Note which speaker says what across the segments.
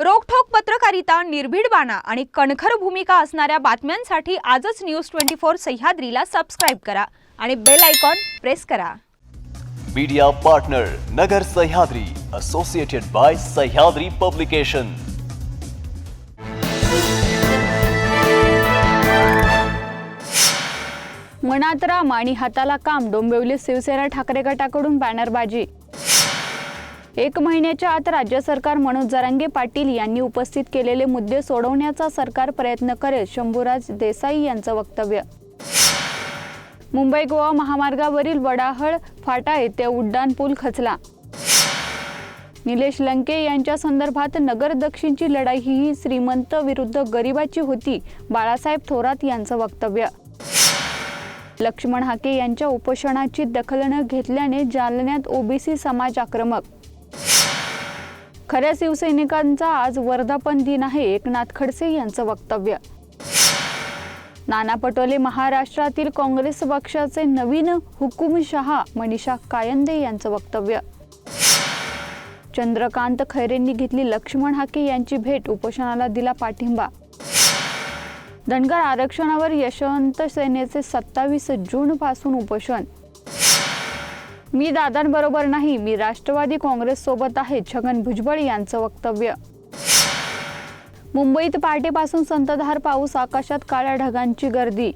Speaker 1: रोखठोक पत्रकारिता निर्भीड बाणा आणि कणखर भूमिका असणाऱ्या बातम्यांसाठी आजच न्यूज ट्वेंटी फोर सह्याद्रीला सबस्क्राईब करा आणि बेल आयकॉन प्रेस करा.
Speaker 2: Media partner Nagar Sahyadri associated by Sahyadri publication
Speaker 3: मनात राम आणि हाताला काम डोंबिवली शिवसेना ठाकरे गटाकडून बॅनरबाजी एक महिन्याच्या आत राज्य सरकार मनोज जरांगे पाटील यांनी उपस्थित केलेले मुद्दे सोडवण्याचा सरकार प्रयत्न करेल शंभूराज देसाई यांचं वक्तव्य. मुंबई गोवा महामार्गावरील वडाहळ फाटा येथे उड्डाण पूल खचला. निलेश लंके यांच्या संदर्भात नगर दक्षिणची लढाई ही श्रीमंत विरुद्ध गरिबाची होती बाळासाहेब थोरात यांचं वक्तव्य. लक्ष्मण हाके यांच्या उपोषणाची दखल न घेतल्याने जालन्यात ओबीसी समाज आक्रमक. खऱ्या शिवसैनिकांचा आज वर्धापन दिन आहे एकनाथ खडसे यांचं वक्तव्य. नाना पटोले महाराष्ट्रातील काँग्रेस पक्षाचे नवीन हुकुमशहा मनीषा कायंदे यांचं वक्तव्य. चंद्रकांत खैरेंनी घेतली लक्ष्मण हाके यांची भेट उपोषणाला दिला पाठिंबा. धनगर आरक्षणावर यशवंत सेनेचे सत्तावीस जून पासून उपोषण. मी दादांबरोबर नाही मी राष्ट्रवादी काँग्रेस सोबत आहे छगन भुजबळ यांचं वक्तव्य. मुंबईत पहाटेपासून संतधार पाऊस आकाशात काळ्या ढगांची गर्दी.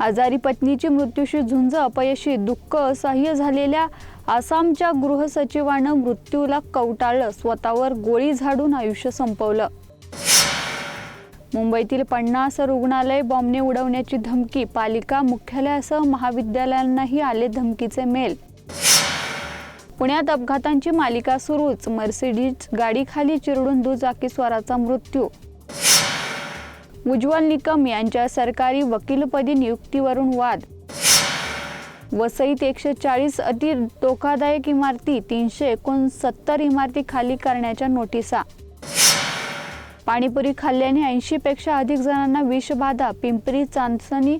Speaker 3: आजारी पत्नीची मृत्यूशी झुंज अपयशी दुःख असह्य झालेल्या आसामच्या गृहसचिवानं मृत्यूला कवटाळलं स्वतःवर गोळी झाडून आयुष्य संपवलं. मुंबईतील पन्नास रुग्णालय बॉम्बने उडवण्याची धमकी पालिका मुख्यालयासह महाविद्यालयांनाही आले धमकीचे मेल. पुण्यात अपघातांची मालिका सुरूच मर्सिडीज गाडीखाली चिरडून दुचाकी स्वाराचा मृत्यू. उज्ज्वल निकम यांच्या सरकारी वकीलपदी नियुक्तीवरून वाद. वसईत एकशे चाळीस अति धोकादायक इमारती तीनशे एकोणसत्तर इमारती खाली करण्याच्या नोटिसा. पाणीपुरी खाल्ल्याने ऐंशीपेक्षा अधिक जणांना विषबाधा पिंपरी चांदसनी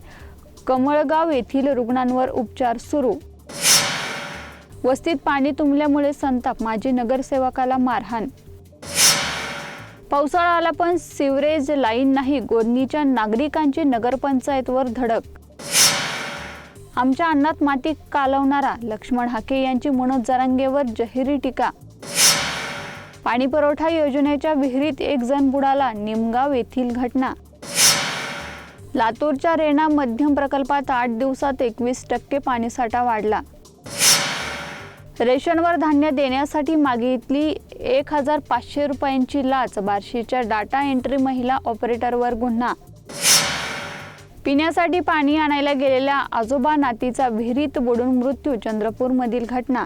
Speaker 3: कमळगाव येथील रुग्णांवर उपचार सुरू. वस्तीत पाणी तुंबल्यामुळे संताप माजी नगरसेवकाला मारहाण. पावसाळा आला पण सिवरेज लाईन नाही गोदनीच्या नागरिकांची नगरपंचायतवर धडक. आमच्या अन्नात माती कालवणारा लक्ष्मण हाके यांची मनोज जरांगेवर जहिरी टीका. पाणी पुरवठा योजनेच्या विहिरीत एक जण बुडाला निमगाव येथील घटना. लातूरच्या रेणा मध्यम प्रकल्पात आठ दिवसात एकवीस टक्के पाणीसाठा वाढला. रेशनवर धान्य देण्यासाठी मागितली एक हजार पाचशे रुपयांची लाच बार्शीच्या डाटा एंट्री महिला ऑपरेटरवर गुन्हा. पिण्यासाठी पाणी आणायला गेलेल्या आजोबा नातीचा विहिरीत बुडून मृत्यू चंद्रपूरमधील घटना.